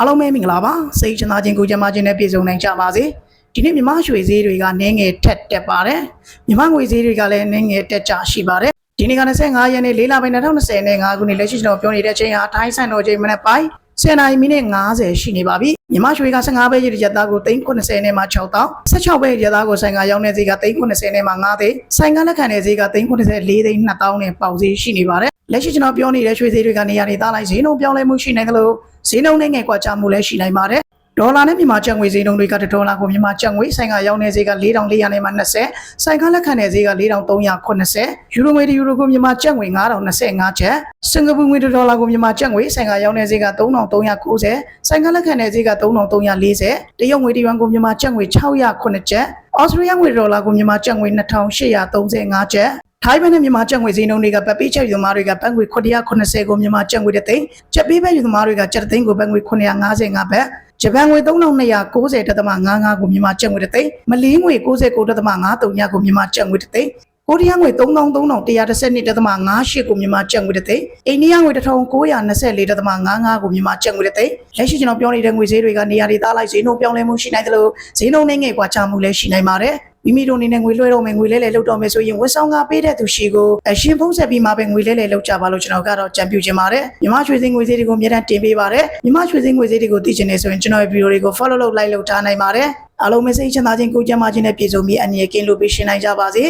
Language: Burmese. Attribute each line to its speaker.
Speaker 1: အားလုံးပဲမင်္ဂလာပါစိတ်ချမ်းသာခြင်းကိုယ်ကျန်းမာခြင်းနဲ့ပြည့်စုံနိုင်ကြပါစေဒီနေ့မြမရွှေဈေးတွေကနင်းငယ်ထက်တက်ပါတယ်မြမငွေဈေးတွေကလည်းနင်းငယ်တက်ကြရှိပါတယ်ဒီနေ့က25ရက်နေ့၄လပိုင်း2020နဲ့5ခုနှစ်လက်ရှိကျွန်တော်ပြောနေတဲ့အချိန်ဟာတိုင်းဆိုင်တော်ချိန်မနေ့ပိုင်း10နာရီမိနစ်50ရှိနေပါပြီမြမရွှေက15ပဲရည်ရသားကို390နဲ့မှ6တောင်း16ပဲရည်သားကိုဆိုင်ကရောင်းတဲ့ဈေးက390နဲ့မှ9သိန်းဆိုင်ကလက်ခံတဲ့ဈေးက390 4သိန်း2တောင်းနဲ့ပေါက်ဈေးရှိနေပါတယ် လက်ရှိကျွန်တော်ပြောနေတဲ့ရွှေဈေးတွေကနေရာတွေသားလိုက်ဈေးနှုန်းပြောင်းလဲမှုရှိနိုင်တယ်လို့ဈေးနှုန်းနဲ့ငယ်ကွာချမှုလည်းရှိနိုင်ပါတယ်ဒေါ်လာနဲ့မြန်မာကျပ်ငွေဈေးနှုန်းတွေကဒေါ်လာကိုမြန်မာကျပ်ငွေဆိုင်ကရောင်းတဲ့ဈေးက4400နဲ့မှ20ဆိုင်ကလက်ခံတဲ့ဈေးက4380ယူရိုငွေတယူရိုကိုမြန်မာကျပ်ငွေ9025ကျပ်စင်ကာပူငွေဒေါ်လာကိုမြန်မာကျပ်ငွေဆိုင်ကရောင်းတဲ့ဈေးက3390ဆိုင်ကလက်ခံတဲ့ဈေးက3340တရုတ်ငွေတရွမ်ကိုမြန်မာကျပ်ငွေ609ကျပ်ဩစတြေးလျငွေဒေါ်လာကိုမြန်မာကျပ်ငွေ2835ကျပ် ထိုင်းဘက်နဲ့မြန်မာကျပ်ငွေဈေးနှုန်းတွေကပတ်ပေးချက်ယူသမားတွေကဘတ်ငွေ980ကိုမြန်မာကျပ်ငွေတစ်သိန်းချက်ပေးဘက်ယူသမားတွေကကျပ်တစ်သိန်းကိုဘတ်ငွေ955ဘတ်ဂျပန်ငွေ3290.55ကိုမြန်မာကျပ်ငွေတစ်သိန်းမလေးငွေ69.53ကိုမြန်မာကျပ်ငွေတစ်သိန်းကိုရီးယားငွေ3312.58ကိုမြန်မာကျပ်ငွေတစ်သိန်းအိန္ဒိယငွေ1924.55ကိုမြန်မာကျပ်ငွေတစ်သိန်းလက်ရှိကျွန်တော်ပြောနေတဲ့ငွေဈေးတွေကနေရာဒေသလိုက်ဈေးနှုန်းပြောင်းလဲမှုရှိနိုင်တယ်လို့ဈေးနှုန်းနဲ့ငယ်ကွာချမှုလည်းရှိနိုင်ပါတယ် မိမိတို့အနေနဲ့ငွေလွှဲတော့မယ်ငွေလဲလဲလောက်တော့မယ်ဆိုရင်ဝန်ဆောင်ကပေးတဲ့သူရှိကိုအရှင်ဖုံးဆက်ပြီးမှပဲငွေလဲလဲလောက်ကြပါလို့ကျွန်တော်ကတော့ကြံပြုချင်ပါတယ်မြမရွှေစင်းငွေဈေးတွေကိုအများအားတင်ပေးပါတယ်မြမရွှေစင်းငွေဈေးတွေကိုသိချင်နေဆိုရင်ကျွန်တော်ရဲ့ဗီဒီယိုတွေကို follow လုပ် like လုပ်ထားနိုင်ပါတယ်အားလုံးပဲစိတ်ချမ်းသာခြင်းကိုယ်ကျန်းမာခြင်းနဲ့ပြည့်စုံပြီးအနည်းကင်းလို့ပေးရှင်နိုင်ကြပါစေ